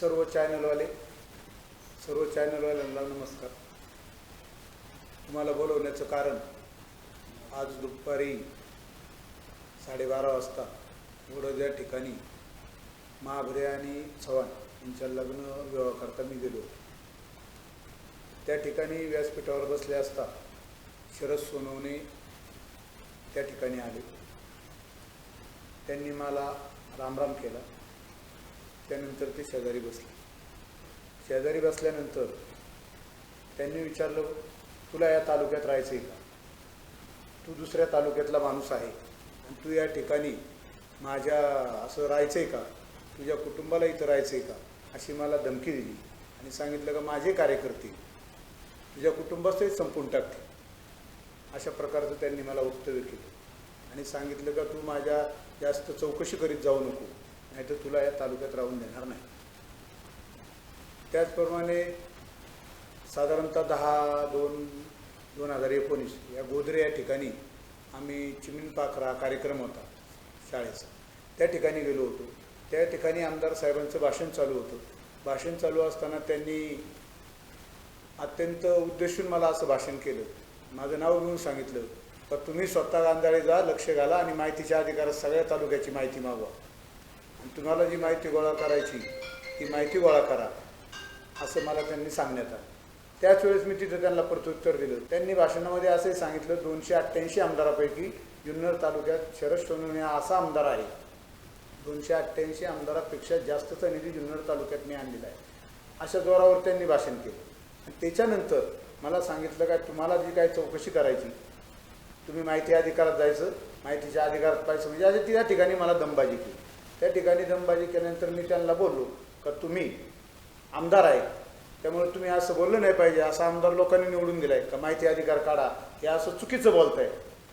सर्व चॅनलवाले सर्व चॅनलवाल्यांना नमस्कार. तुम्हाला बोलवण्याचं कारण आज दुपारी साडेबारा वाजता वडोद या ठिकाणी महाभरे आणि चव्हाण यांच्या लग्न विवाहाकरता मी गेलो त्या ठिकाणी व्यासपीठावर बसले असता शरद सोनवणे त्या ठिकाणी आले. त्यांनी मला रामराम केला. त्यानंतर ते शेजारी बसले. शेजारी बसल्यानंतर त्यांनी विचारलं तुला या तालुक्यात राहायचं आहे का? तू दुसऱ्या तालुक्यातला माणूस आहे आणि तू या ठिकाणी माझ्या असं राहायचं आहे का? तुझ्या कुटुंबाला इथं राहायचं आहे का? अशी मला धमकी दिली आणि सांगितलं का माझे कार्यकर्ते तुझ्या कुटुंबाचंही संपून टाकते अशा प्रकारचं त्यांनी मला वक्तव्य केलं आणि सांगितलं का तू माझ्या जास्त चौकशी करीत जाऊ नको. नाही तर तुला या तालुक्यात राहून देणार नाही. त्याचप्रमाणे साधारणतः दहा दोन दोन हजार एकोणीस या गोदरे या ठिकाणी आम्ही चिमणी पाखरा कार्यक्रम होता शाळेचा. त्या ठिकाणी गेलो होतो. त्या ठिकाणी आमदार साहेबांचं भाषण चालू होतं. भाषण चालू असताना त्यांनी अत्यंत उद्देशून मला असं भाषण केलं. माझं नाव घेऊन सांगितलं तर तुम्ही स्वतः गांधाळे जा लक्ष घाला आणि माहितीच्या अधिकारात सगळ्या तालुक्याची माहिती मागवा. तुम्हाला जी माहिती गोळा करायची ती माहिती गोळा करा असं मला त्यांनी सांगण्यात आलं. त्याच वेळेस मी तिथं त्यांना प्रत्युत्तर दिलं. त्यांनी भाषणामध्ये असंही सांगितलं दोनशे अठ्ठ्याऐंशी आमदारापैकी जुन्नर तालुक्यात शरद सोनवणे हा असा आमदार आहे. दोनशे अठ्ठ्याऐंशी आमदारापेक्षा जास्तचा निधी जुन्नर तालुक्यात मी आणलेला आहे. अशा जोरावर त्यांनी भाषण केलं. आणि त्याच्यानंतर मला सांगितलं काय तुम्हाला जी काय चौकशी करायची तुम्ही माहिती अधिकारात जायचं माहितीच्या अधिकारात पाहिजे म्हणजे अशा त्या ठिकाणी मला दमबाजी केली. त्या ठिकाणी दमबाजी केल्यानंतर मी त्यांना बोललो का तुम्ही आमदार आहे त्यामुळे तुम्ही असं बोललं नाही पाहिजे असं आमदार लोकांनी निवडून दिलाय का माहिती अधिकार काढा हे असं चुकीचं बोलताय.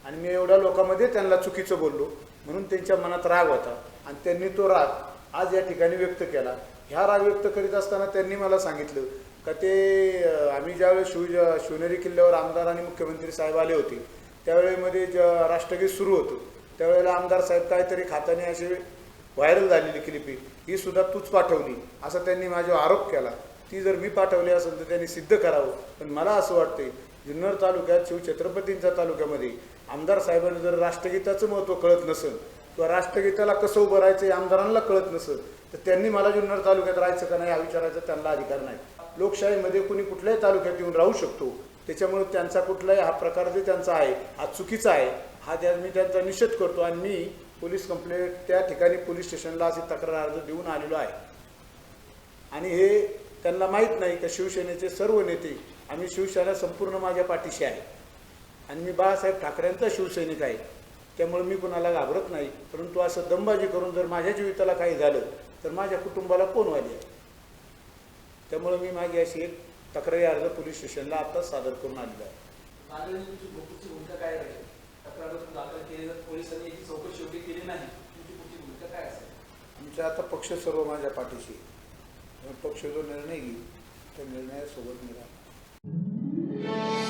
आणि मी एवढ्या लोकांमध्ये त्यांना चुकीचं बोललो म्हणून त्यांच्या मनात राग होता. आणि त्यांनी तो राग आज या ठिकाणी व्यक्त केला. ह्या राग व्यक्त करीत असताना त्यांनी मला सांगितलं का ते आम्ही ज्यावेळेस शिव शिवनेरी किल्ल्यावर आमदार आणि मुख्यमंत्री साहेब आले होते त्यावेळेमध्ये ज राष्ट्रगीत सुरू होतं त्यावेळेला आमदार साहेब काहीतरी खात्याने असे व्हायरल झालेली क्लिपी ही सुद्धा तूच पाठवली. असा त्यांनी माझ्यावर आरोप केला. ती जर मी पाठवली असेल तर त्यांनी सिद्ध करावं. पण मला असं वाटते जुन्नर तालुक्यात शिवछत्रपतींच्या तालुक्यामध्ये आमदार साहेबांना जर राष्ट्रगीताचं महत्त्व कळत नसेल किंवा राष्ट्रगीताला कसं उभं राहायचं हे आमदारांना कळत नसेल तर त्यांनी मला जुन्नर तालुक्यात राहायचं का नाही हा विचारायचा त्यांना अधिकार नाही. लोकशाहीमध्ये कुणी कुठल्याही तालुक्यात येऊन राहू शकतो. त्याच्यामुळे त्यांचा कुठलाही हा प्रकार जे त्यांचा आहे हा चुकीचा आहे हा त्या मी त्यांचा निषेध करतो आणि मी पोलीस कंप्लेंट त्या ठिकाणी पोलीस स्टेशनला असे तक्रार अर्ज देऊन आलेलो आहे. आणि हे त्यांना माहीत नाही का शिवसेनेचे सर्व नेते आम्ही शिवसेना संपूर्ण माझ्या पाठीशी आहे. आणि मी बाळासाहेब ठाकरेंचा शिवसैनिक आहे. त्यामुळे मी कुणाला घाबरत नाही. परंतु असं दमबाजी करून जर माझ्या जीविताला काही झालं तर माझ्या कुटुंबाला कोण आहे? त्यामुळे मी माझी अशी एक तक्रारी अर्ज पोलीस स्टेशनला आत्ताच सादर करून आलेला आहे मागणी तुमची तुमची भूमिका काय राहील तक्रार तुम्ही दाखल केली तर पोलिसांनी याची चौकशी योग्य केली नाही तुमची पुढची भूमिका काय असेल आमच्या आता पक्ष सर्व माझ्या पाठीशी. पक्ष जो निर्णय घेईल त्या निर्णयासोबत मी राहतो